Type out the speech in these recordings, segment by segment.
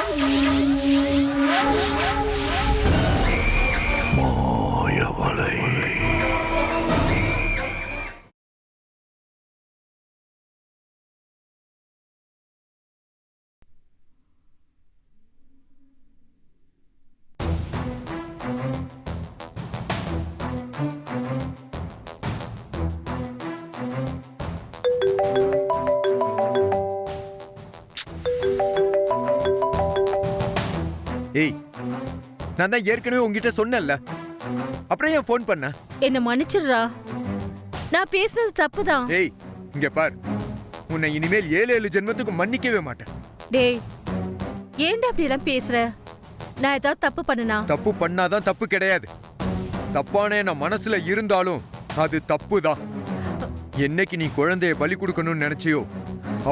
Bye. நான் தான் ஏற்கனவே உங்ககிட்ட சொன்னேன்ல. அப்புறம் ஏன் ஃபோன் பண்ண? என்ன மன்னிச்சிடுறா. நான் பேசுனது தப்புதான். ஏய் இங்க பார். உன்னை இனிமேல் ஏழு ஏழு ஜென்மத்துக்கு மன்னிக்கவே மாட்டேன். டேய் ஏன்டா அப்படி எல்லாம் பேசுற? நான் ஏதாவது தப்பு பண்ணனா? தப்பு பண்ணாதான் தப்பு கிடையாது. தப்பான நான் மனசுல இருந்தாலும் அது தப்பு தான் என்னைக்கு நீ குழந்தைய பலி கொடுக்கணும்னு நினைச்சியோ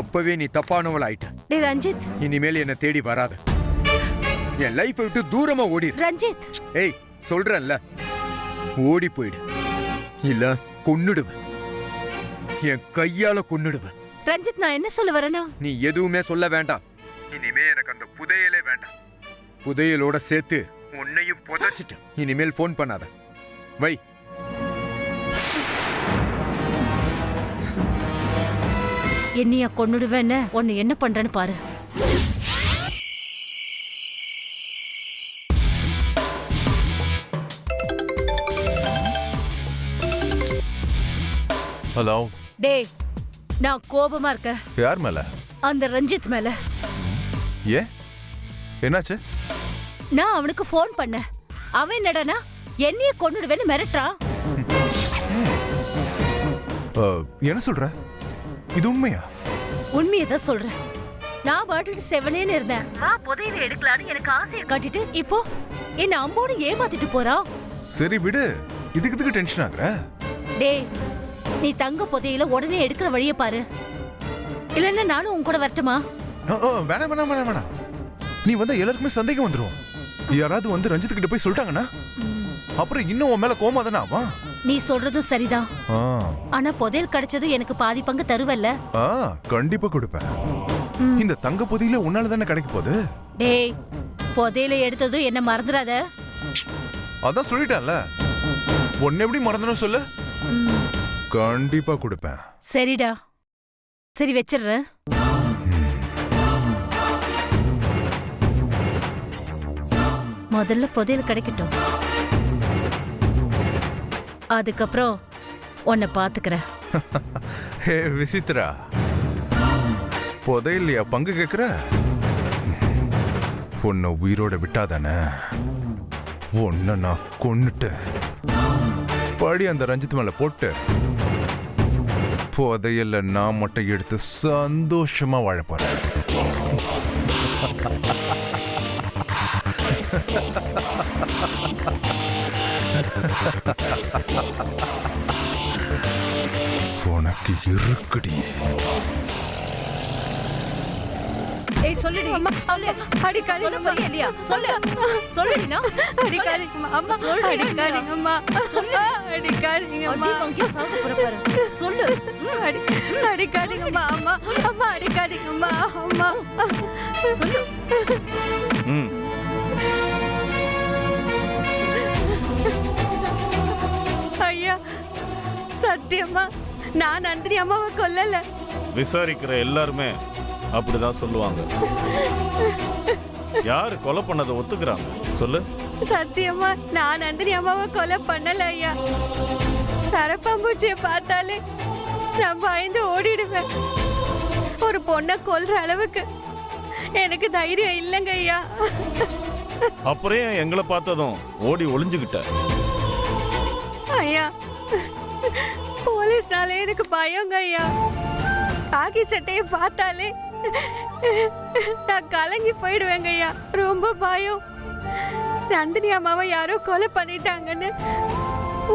அப்பவே நீ தப்பானவள் ஆயிட்ட டேய் ரஞ்சித். இனிமேல் என்னை தேடி வராத. என் லைஃப் விட்டு தூரமா ஓடிடு ரஞ்சித். ஏய் சொல்றேன்ல. ஓடி போயிடு. இல்ல கொன்னுடுவேன் என் கையால கொன்னுடுவேன் ரஞ்சித் நான் என்ன சொல்ல வரேனா நீ எதுவுமே சொல்ல வேண்டாம். இனிமே எனக்கு அந்த புதையலே வேண்டாம். புதையலோட சேர்த்து உன்னையும் புதைச்சிட்டு இனிமேல் ஃபோன் பண்ணாத. வை. என்னைய கொன்னுடுவேன்னு? உன்னை என்ன பண்றேன்னு பாரு. ஹலோ டேய் நான் கோபமா இருக்கேன். யார் மேல? அந்த ரஞ்சித் மேல. ஏன்? என்னாச்சு? நான் அவனுக்கு ஃபோன் பண்ணேன். அவன் என்னடானா என்னைய கொன்னுடுவேன்னு மிரட்டுறான். என்ன சொல்ற? இது உண்மையா? உண்மையை தான் சொல்றேன். நான் பாட்டுட்டு செவனேன்னு இருந்தேன். வா புதையில எடுக்கலான்னு எனக்கு ஆசையை காட்டிட்டு இப்போ என்ன அம்போடு ஏமாத்திட்டு போறான். சரி விடு. இதுக்கு இதுக்கு டென்ஷன் ஆகுற? டேய் நீ தங்க புதையில உடனே எடுக்கிற வழிய பாரு. இல்லன்னா நானும் உன் கூட வரட்டுமா? வேணாம் வேணாம் வேணாம் வேணாம். நீ வந்தா எல்லாருக்குமே சந்தேகம் வந்துரும். யாராவது வந்து ரஞ்சித் கிட்ட போய் சொல்லிட்டாங்கன்னா அப்புறம் இன்னும் உன் மேல கோமா தானே ஆவான்? நீ சொல்றதும் சரிதான். ஆனா புதையல் கிடைச்சதும் எனக்கு பாதி பங்கு தருவல்ல. ஆ கண்டிப்பா கொடுப்பேன். இந்த தங்க பொதியில உன்னால தானே கிடைக்க போகுது? டேய் புதையில எடுத்ததும் என்ன மறந்துடாத. அதான் சொல்லிட்டேன்ல. உன்னை எப்படி மறந்துடும் சொல்லு? கண்டிப்பா கொடுப்பேன். சரிடா. சரி வச்சிடுறேன். முதல்ல புதையல் கிடைக்கட்டும். அதுக்கப்புறம் உன்னை பாத்துக்கிறேன். ஹே விசித்ரா. புதையிலையா பங்கு கேக்குற? உன்னை உயிரோட விட்டாதானே? உன்னை நான் கொன்னுட்டு படி அந்த ரஞ்சித் மேல போட்டு புதையல்ல நான் மட்டும் எடுத்து சந்தோஷமா வாழ போறேன். உனக்கு இருக்குடி. ஏய் சொல்லுடி சொல்லு. அடிக்காதீங்க சொல்ல போறியா இல்லையா? சொல்லு. சொல்லுடினா அடிக்காதீங்க அம்மா சொல்றேன் அடிக்காதீங்க அம்மா. அம்மா அடி சொல்லு. அடி அடிக்காதீங்க அம்மா. அம்மா அம்மா அடிக்காதீங்க அம்மா அம்மா. சொல்லு. ம். ஐயா சத்தியமா நான் நந்தினி அம்மாவை கொல்லல. விசாரிக்கிற எல்லாருமே அப்படிதான் சொல்லுவாங்க. யார் கொலை பண்ணதை ஒத்துக்கிறாங்க? சொல்லு. சத்தியமா நான் நந்தினி அம்மாவை கொலை பண்ணல ஐயா. தரப்பாம்பூச்சியை பார்த்தாலே நான் பயந்து ஓடிடுவேன். ஒரு பொண்ணை கொல்ற அளவுக்கு எனக்கு தைரியம் இல்லைங்க ஐயா. அப்புறம் எங்களை பார்த்ததும் ஓடி ஒளிஞ்சுக்கிட்ட ஐயா போலீஸ்னாலே எனக்கு பயங்க ஐயா. காக்கி சட்டையை பார்த்தாலே நான் கலங்கி போயிடுவேங்க ஐயா. ரொம்ப பயம். நந்தினி அம்மாவை யாரோ கொலை பண்ணிட்டாங்கன்னு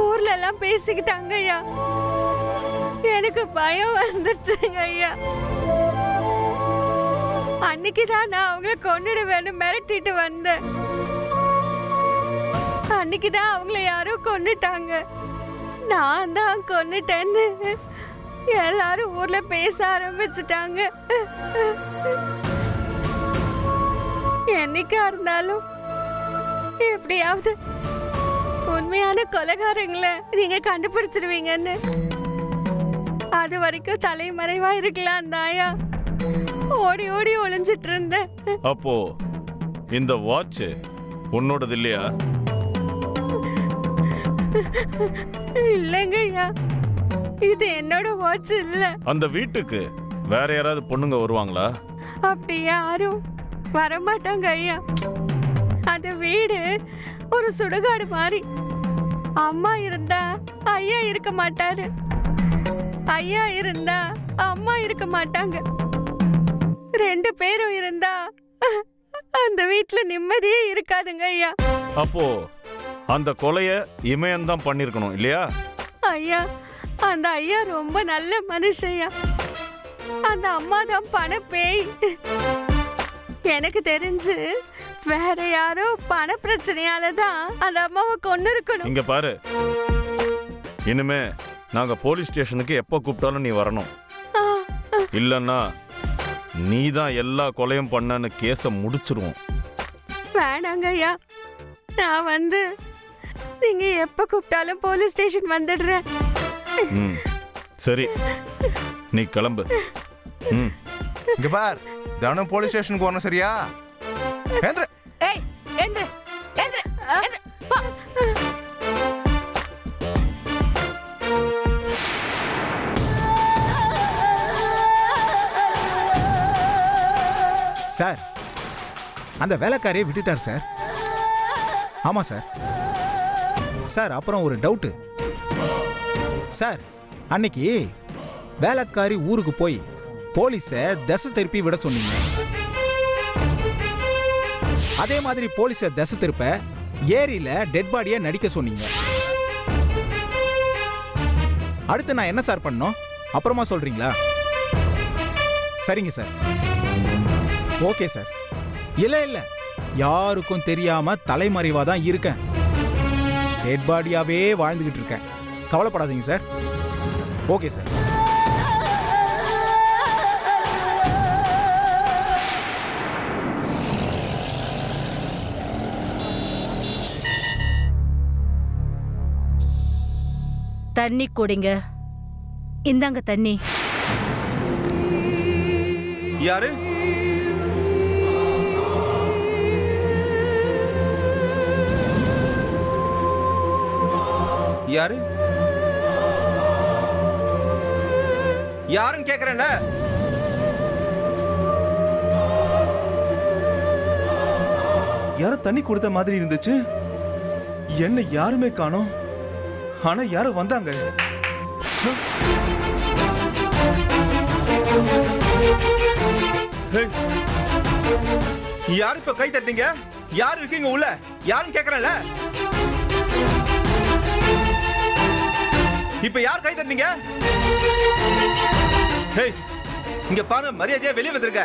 ஊர்ல எல்லாம் பேசிக்கிட்டாங்க ஐயா. எனக்கு பயம் வந்துருச்சுங்க ஐயா. அன்னைக்கு தான் நான் அவங்கள கொண்டுடுவேன்னு மிரட்டிட்டு வந்தேன். அன்னைக்கு தான் அவங்கள யாரோ கொண்டுட்டாங்க நான் தான் கொன்னுட்டேன்னு எல்லாரும் ஊர்ல பேச ஆரம்பிச்சிட்டாங்க. என்னைக்கா இருந்தாலும் எப்படியாவது உண்மையான கொலைகாரங்களை நீங்க கண்டுபிடிச்சிருவீங்கன்னு. அது வரைக்கும் தலைமறைவா இருக்கலாம் தாயா. ஓடி ஓடி ஒளிஞ்சிட்டு இருந்தேன். அப்போ இந்த வாட்ச் உன்னோடது இல்லையா? இல்லைங்க ஐயா இது என்னோட வாட்ச் இல்ல. அந்த வீட்டுக்கு வேற யாராவது பொண்ணுங்க வருவாங்களா? அப்படி யாரும் வரமாட்டாங்க ஐயா. அந்த வீடு ஒரு சுடுகாடு மாதிரி. அம்மா இருந்தா ஐயா இருக்க மாட்டாரு. ஐயா இருந்தா அம்மா இருக்க மாட்டாங்க. ரெண்டு பேரும் இருந்தா அந்த வீட்ல நிம்மதியே இருக்காதுங்க ஐயா. அப்போ அந்த கொலைய இமயம்தான் பண்ணிருக்கணும் இல்லையா? ஐயா அந்த ஐயா ரொம்ப நல்ல மனுஷையா அந்த அம்மா தான் பண பேய் எனக்கு தெரிஞ்சு வேற யாரோ பண பிரச்சனையால தான் அந்த அம்மாவை கொண்டு இருக்கணும் இங்க பாரு. இனிமே நாங்க போலீஸ் ஸ்டேஷனுக்கு எப்போ கூப்பிட்டாலும் நீ வரணும். இல்லன்னா நீ தான் எல்லா கொலையும் பண்ணன்னு கேஸை முடிச்சிருவோம். வேணாங்க ஐயா. நான் வந்து நீங்க எப்ப கூப்பிட்டாலும் போலீஸ் ஸ்டேஷன் வந்துடுறேன். ம். சரி நீ கிளம்பு. ம். இங்க பார் தினம் போலீஸ் ஸ்டேஷனுக்கு வரணும் சரியா? ஏந்திர. ஏய் போ. சார் அந்த வேலைக்காரியை விட்டுட்டார் சார். ஆமாம் சார். சார் அப்புறம் ஒரு டவுட்டு சார் அன்னைக்கு வேலைக்காரி ஊருக்கு போய் போலீஸை திசை திருப்பி விட சொன்னீங்க. அதே மாதிரி போலீஸை திசை திருப்ப ஏரியில டெட் பாடியை நடிக்க சொன்னீங்க. அடுத்து நான் என்ன சார் பண்ணோம் அப்புறமா சொல்றீங்களா? சரிங்க சார். Okay sir. இல்ல இல்ல. யாருக்கும் தெரியாம தலைமறைவா தான் இருக்கேன். டெட் பாடியாவே வாழ்ந்துகிட்டு இருக்கேன். கவலைப்படாதீங்க சார். Okay sir. தண்ணி குடிங்க. இந்தாங்க தண்ணி. யாரு? யாரு? யாருன்னு கேக்குறேன்ல? யாரோ தண்ணி கொடுத்த மாதிரி இருந்துச்சு. என்ன யாருமே காணோம். ஆனா யாரோ வந்தாங்க. யார் இப்ப கை தட்டிங்க யார் இருக்கீங்க உள்ள? யாருன்னு கேக்குறேன்ல? இப்ப யார் கை தட்டிங்க ஹேய் இங்க பாரு மரியாதையா வெளியே வந்திருக்க.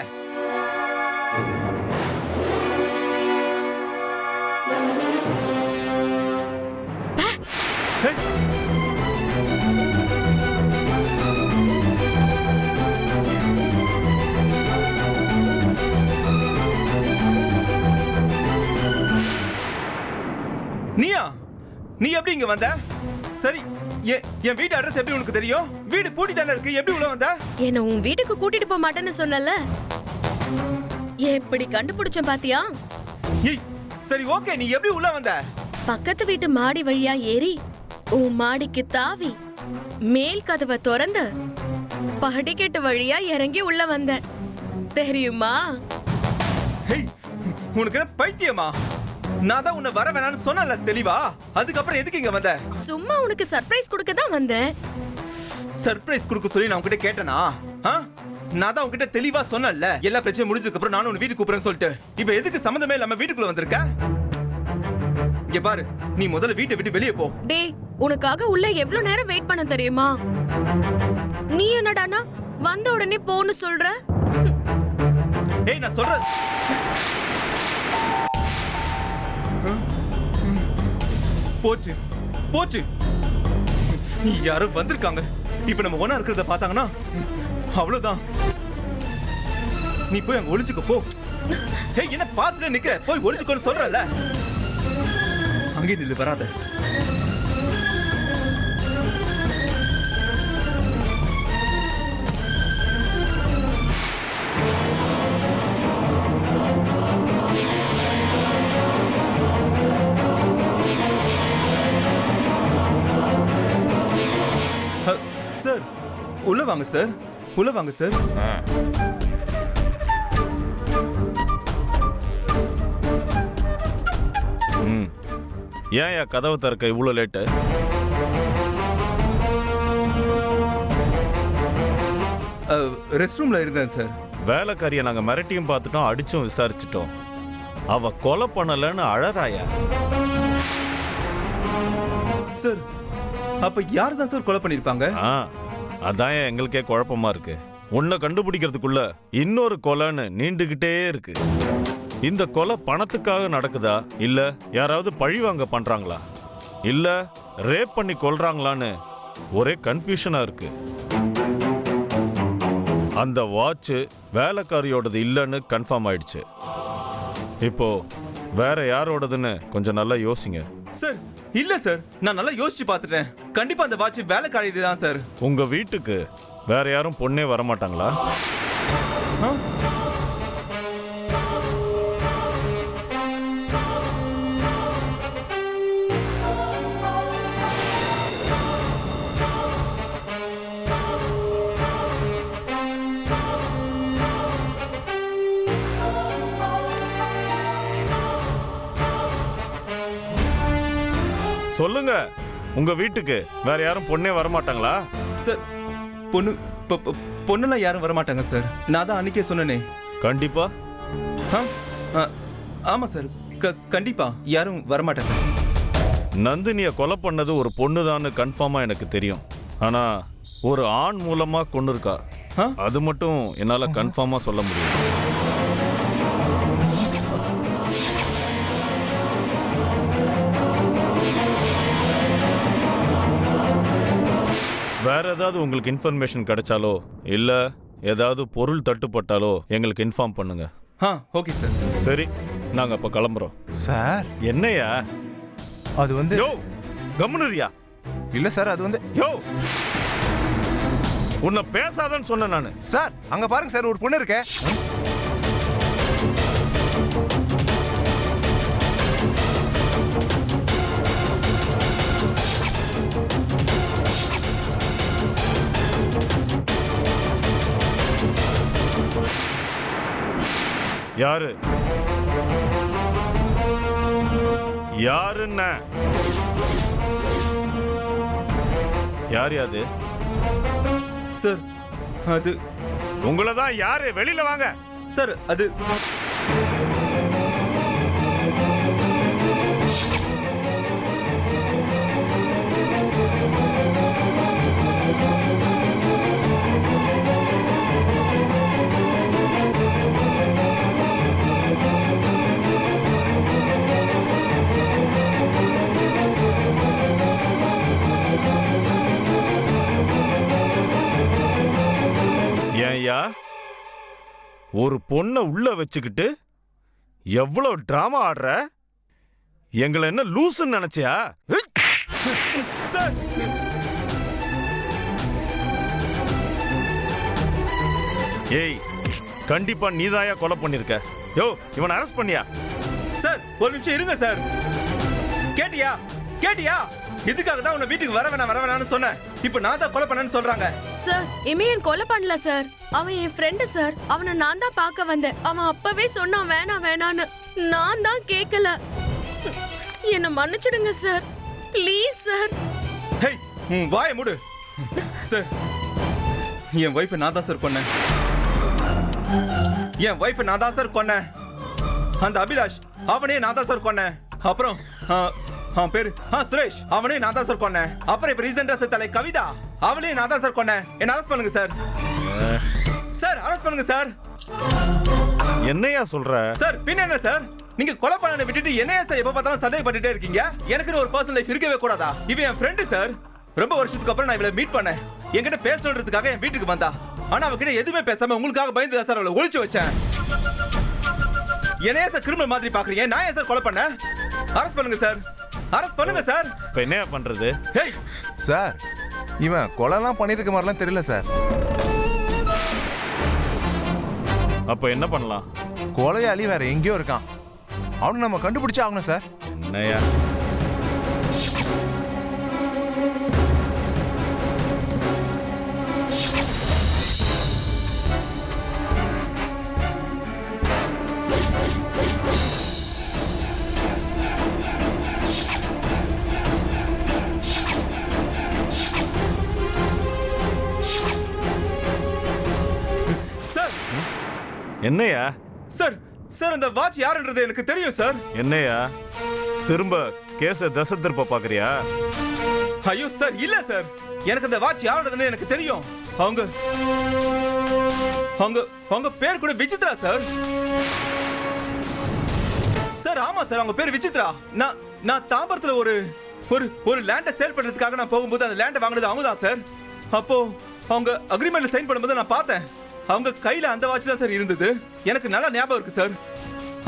நீயா? நீ எப்படி இங்க வந்த? சரி என் வீட்டு அட்ரஸ் எப்படி உனக்கு தெரியும்? வீடு பூட்டி தானே இருக்கு. எப்படி உள்ள வந்த? என்ன உன் வீட்டுக்கு கூட்டிட்டு போக மாட்டேன்னு சொன்னல எப்படி கண்டுபிடிச்சேன் பாத்தியா? சரி ஓகே நீ எப்படி உள்ள வந்த? பக்கத்து வீட்டு மாடி வழியா ஏறி உன் மாடிக்கு தாவி மேல் கதவை திறந்து படிக்கட்டு வழியா இறங்கி உள்ள வந்த தெரியுமா? உனக்கு பைத்தியமா? நான் தான் உன்னை வர வேணாம்னு சொன்னல தெளிவா? அதுக்கப்புறம் எதுக்கு இங்க வந்த? சும்மா உனக்கு சர்ப்ரைஸ் கொடுக்க தான் வந்தேன். சர்ப்ரைஸ் கொடுக்க சொல்லி நான் உன்கிட்ட கேட்டனா? நான் தான் உன்கிட்ட தெளிவா சொன்னேன்ல எல்லா பிரச்சனையும் முடிஞ்சதுக்கு அப்புறம் நானும் உன்னை வீட்டுக்கு கூப்பிடுறேன்னு சொல்லிட்டு. இப்போ எதுக்கு சம்மந்தமே இல்லாம வீட்டுக்குள்ள வந்திருக்க? இங்க பாரு நீ முதல்ல வீட்டை விட்டு வெளியே போ. டேய் உனக்காக உள்ள எவ்வளவு நேரம் வெயிட் பண்ண தெரியுமா? நீ என்னடானா வந்த உடனே போன்னு சொல்ற? ஏய் நான் சொல்றேன் போச்சு போச்சு. யாரோ வந்திருக்காங்க. இப்ப நம்ம ஒன்னா இருக்கிறத பார்த்தாங்கன்னா அவ்வளவுதான். நீ போய் அங்க ஒளிச்சுக்க போ. ஏய் என்ன பாத்துல நிக்கிற? போய் ஒளிச்சுக்கோன்னு சொல்றல அங்கே நில்லு வராத. சார். உள்ள வாங்க சார். உள்ள வாங்க சார். ம். ஏன் என் கதவை திறக்க இவ்வளோ லேட்டு? ரெஸ்ட் ரூம்ல இருந்தேன் சார். வேலைக்காரியை நாங்கள் மிரட்டியும் பார்த்துட்டோம் அடிச்சும் விசாரிச்சிட்டோம். அவ கொலை பண்ணலன்னு அழறாயா? சார் அப்ப யார் தான் சார் கொலை பண்ணிருப்பாங்க? அதான் எங்களுக்கே குழப்பமா இருக்கு. உன்னை கண்டுபிடிக்கிறதுக்குள்ள இன்னொரு கொலைன்னு நீண்டுகிட்டே இருக்கு. இந்த கொலை பணத்துக்காக நடக்குதா? இல்ல யாராவது பழி வாங்க பண்றாங்களா? இல்ல ரேப் பண்ணி கொல்றாங்களான்னு ஒரே கன்ஃபியூஷனா இருக்கு. அந்த வாட்ச் வேலைக்காரியோடது இல்லைன்னு கன்ஃபார்ம் ஆயிடுச்சு. இப்போ வேற யாரோடதுன்னு கொஞ்சம் நல்லா யோசிங்க. சார் இல்ல சார். நான் நல்லா யோசிச்சு பார்த்துட்டேன். கண்டிப்பா அந்த வாட்ச் வேலைக்காரி தான் சார். உங்க வீட்டுக்கு வேற யாரும் பொண்ணே வரமாட்டாங்களா? ஆ? சொல்லுங்க. உங்க வீட்டுக்கு வேற யாரும் பொண்ணே வரமாட்டாங்களா? சார் பொண்ணு பொண்ணுலாம் யாரும் வரமாட்டாங்க சார். நான் தான் அன்னைக்கே சொன்னனே. கண்டிப்பா? ஆ? ஆ, ஆமா சார். க- கண்டிப்பா யாரும் வரமாட்டாங்க. நந்தினிய கொலை பண்ணது ஒரு பொண்ணுதான்னு கன்ஃபார்மா எனக்கு தெரியும். ஆனா ஒரு ஆண் மூலமா கொண்டு இருக்கா? அது மட்டும் என்னால கன்ஃபார்மா சொல்ல முடியும். வேற ஏதாவது உங்களுக்கு இன்ஃபர்மேஷன் கிடைச்சாலோ இல்ல ஏதாவது பொருள் தட்டுப்பட்டாலோ எங்களுக்கு இன்ஃபார்ம் பண்ணுங்க. ஆ ஓகே சார் சரி நாங்க அப்ப கிளம்புறோம். சார். என்னையா அது வந்து யோ கம்முனுரியா இல்ல சார் அது வந்து யோ! உன்னை பேசாதன்னு சொன்னேன் நானு. சார் அங்க பாருங்க சார் ஒரு பொண்ணு இருக்கே. யாரு? யாருன்ன? யார் யாது? சார் அது உங்களை தான் யாரு? வெளியில வாங்க. சார் அது ஒரு பொண்ணை உள்ள வச்சுக்கிட்டு எவ்வளவு டிராமா ஆடுற? எங்களை என்ன லூசுன்னு நினைச்சியா? சார் ஏய் கண்டிப்பா நீதாயா கொலை பண்ணிருக்க. யோ இவனை அரெஸ்ட் பண்ணியா? சார் ஒரு நிமிஷம் இருங்க சார். கேட்டியா? கேட்டியா? இதுக்காக தான் உன்னை வீட்டுக்கு வர வேணாம் வர வேணாம்னு சொன்னேன் இப்போ நான் தான் கொலை பண்ணேன்னு சொல்றாங்க. சார் இமையன் கொலை பண்ணல சார். அவன் என் ஃப்ரெண்டு சார். அவனை நான் தான் பார்க்க வந்தேன். அவன் அப்பவே சொன்னான் வேணாம் வேணான்னு நான் தான் கேட்கல என்ன மன்னிச்சிடுங்க சார். Please sir. ஹேய் உன் வாயை மூடு. சார் என் ஒய்ஃபை நான் தான் சார் கொன்னேன். என் ஒய்ஃபை நான் தான் சார் கொன்னேன். அந்த அபிலாஷ் அவனே நான் தான் சார் கொன்னேன். அப்புறம் அவன் பேரு ஆ சுரேஷ். அவனே நான் தான் சார் கொன்னேன். அப்புறம் இப்ப ரீசெண்டா செத்தாலே கவிதா. அவளையும் நான் தான் சார் கொன்னேன். என்ன அரெஸ்ட் பண்ணுங்க சார் சார் அரெஸ்ட் பண்ணுங்க சார் என்னையா சொல்ற? சார் பின்ன என்ன சார் நீங்க கொலை பண்ண விட்டுட்டு என்னையா சார் எப்ப பார்த்தாலும் சந்தேகப்பட்டுட்டே இருக்கீங்க? எனக்குன்னு ஒரு பர்சனல் லைஃப் இருக்கவே கூடாதா? இவன் என் ஃப்ரெண்டு சார் ரொம்ப வருஷத்துக்கு அப்புறம் நான் இவளை மீட் பண்ணேன். என்கிட்ட பேசணுன்றதுக்காக என் வீட்டுக்கு வந்தா. ஆனா அவகிட்ட எதுவுமே பேசாம உங்களுக்காக பயந்து சார் அவளை ஒளிச்சு வச்சேன். என்னைய சார் கிரிமினல் மாதிரி பாக்குறீங்க? நான் ஏன் சார் கொலை பண்ணேன்? அரெஸ்ட் பண்ணுங்க சார் அரெஸ்ட் பண்ணுங்க சார் இப்போ என்ன பண்றது? ஹேய் சார் இவன் கொலைலாம் பண்ணியிருக்க மாதிரிலாம் தெரியல சார் அப்போ என்ன பண்ணலாம்? கொலையாளி வேற எங்கேயோ இருக்கான். அவனை நம்ம கண்டுபிடிச்சே ஆகணும் சார் என்னையா என்னையா? சார் சார் அந்த வாட்ச் யாருன்றது எனக்கு தெரியும் சார். என்னையா? திரும்ப கேஸை தசை திருப்ப பார்க்குறியா ஐயோ சார் இல்ல சார். எனக்கு அந்த வாட்ச் யாருன்றதுன்னு எனக்கு தெரியும். அவங்க அவங்க அவங்க பேர் கூட விசித்ரா சார். சார் ஆமா சார் அவங்க பேர் விசித்ரா. நான் நான் தாம்பரத்துல ஒரு ஒரு ஒரு லேண்டை சேல் பண்றதுக்காக நான் போகும்போது அந்த லேண்டை வாங்கினது அவங்க தான் சார். அப்போ அவங்க அக்ரிமெண்ட்ல சைன் பண்ணும்போது நான் பார்த்தேன். அவங்க கையில அந்த வாட்ச் தான் சார் இருந்தது. எனக்கு நல்லா ஞாபகம் இருக்கு சார்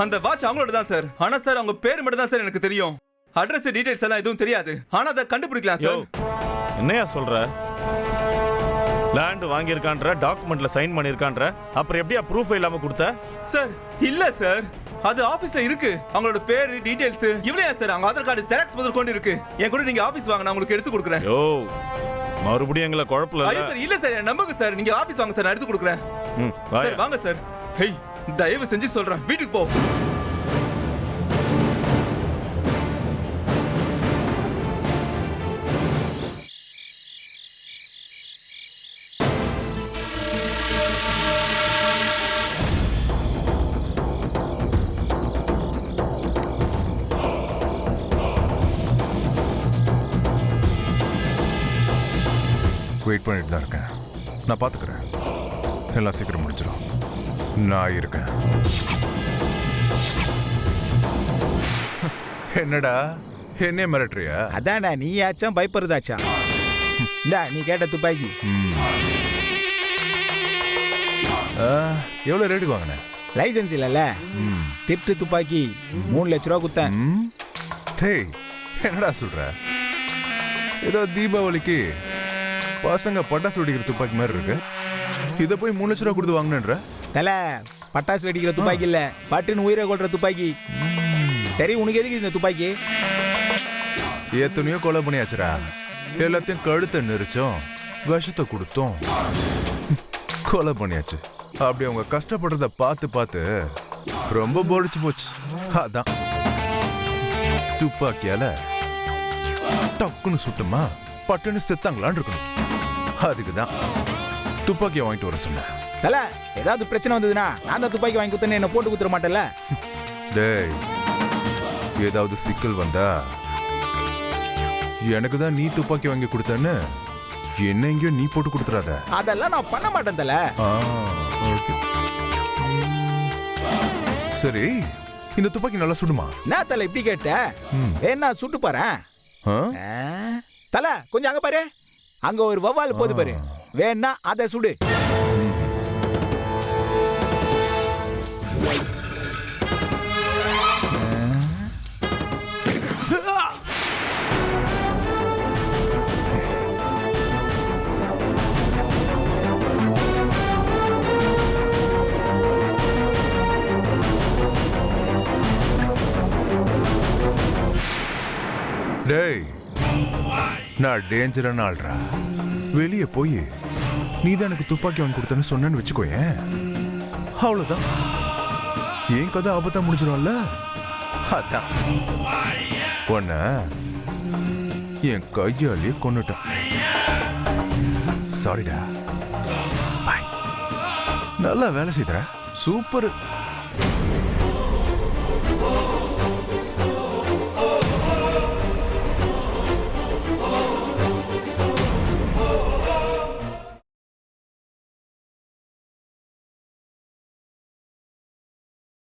அந்த வாட்ச் அவங்களோட தான் சார் ஆனா சார் அவங்க பேர் மட்டும் தான் சார் எனக்கு தெரியும். அட்ரஸ் டீடைல்ஸ் எல்லாம் எதுவும் தெரியாது. ஆனா அதை கண்டுபிடிக்கலாம் சார் என்னையா சொல்ற? லேண்ட் வாங்கியிருக்கான்ற டாக்குமெண்ட்ல சைன் பண்ணியிருக்கான்ற அப்புறம் எப்படியா ப்ரூஃப் இல்லாம கொடுத்த? சார் இல்ல சார் அது ஆபீஸ்ல இருக்கு. அவங்களோட பேரு டீடைல்ஸ் இவ்வளவு சார் அவங்க ஆதார் கார்டு ஜெராக்ஸ் முதல் கொண்டு இருக்கு. என் கூட நீங்க ஆபீஸ் வாங்க நான் உங்களுக்கு எடுத்து கொடுக்குறேன். மறுபடியும் எங்களை குழப்பல ஐயோ சார் இல்ல சார் நம்புங்க சார். நீங்க ஆபீஸ் வாங்க சார் நான் எடுத்து கொடுக்குறேன். சார். வாங்க சார். ஹேய் தயவு செஞ்சு சொல்றேன். வீட்டுக்கு போ. பண்ணிட்டு தான் இருக்கேன். நான் பார்த்துக்கிறேன் எல்லாம் சீக்கிரம் முடிச்சிடும் நான் இருக்கேன். என்னடா? என்னைய மிரட்டுறியா? அதான்டா நீயாச்சும் பயப்படுறதாச்சா இந்தா நீ கேட்ட துப்பாக்கி. எவ்வளோ ரேட்டுக்கு வாங்கினேன்? லைசென்ஸ் இல்லைல்ல. திருட்டு துப்பாக்கி மூணு லட்ச ரூபா குத்தேன். டேய் என்னடா சொல்ற? ஏதோ தீபாவளிக்கு பசங்க பட்டாசு வெடிக்கிற துப்பாக்கி மாதிரி இருக்கு. இதை போய் மூணு லட்ச ரூபா கொடுத்து வாங்கினேன்ற. தல பட்டாசு வெடிக்கிற துப்பாக்கி இல்ல. பட்டுன்னு உயிரை கொள்ற துப்பாக்கி. சரி உனக்கு எதுக்கு இந்த துப்பாக்கி? எத்தனையோ கொலை பண்ணியாச்சுடா. எல்லாத்தையும் கழுத்தை நெரிச்சோம் விஷத்தை கொடுத்தோம். கொலை பண்ணியாச்சு. அப்படி அவங்க கஷ்டப்படுறத பார்த்து பார்த்து ரொம்ப பொடிச்சு போச்சு. அதான். துப்பாக்கியால டக்குன்னு சுட்டுமா? பட்டுன்னு செத்தாங்களான்னு இருக்கணும் அதுக்கு தான் துப்பாக்கியை வாங்கிட்டு வர சொன்னேன். தல ஏதாவது பிரச்சனை வந்ததுன்னா நான் தான் துப்பாக்கி வாங்கி குத்தேன்னு என்ன போட்டு குத்துற மாட்டேன்ல? டேய் ஏதாவது சிக்கல் வந்தா எனக்கு தான் நீ துப்பாக்கி வாங்கி கொடுத்தேன்னு என்ன எங்கேயோ நீ போட்டு கொடுத்துறாத. அதெல்லாம் நான் பண்ண மாட்டேன் தல. சரி இந்த துப்பாக்கி நல்லா சுடுமா? என்ன தல இப்படி கேட்ட. வேணா சுட்டு ஆ? தல கொஞ்சம் அங்க பாரு. அங்க ஒரு வவ்வால் போது பாரு. வேணா அதை சுடு. டேய் நான் டேஞ்சரான ஆள்றா வெளியே போய் நீ தான் எனக்கு துப்பாக்கி வாங்கி கொடுத்தேன்னு சொன்னேன்னு வச்சுக்கோயேன் அவ்வளோதான் என் கதை ஆபத்தா முடிஞ்சிடும்ல அதான். பொண்ண என் கையாலேயே கொண்டுட்டான் சாரிடா நல்லா வேலை செய்தற சூப்பர்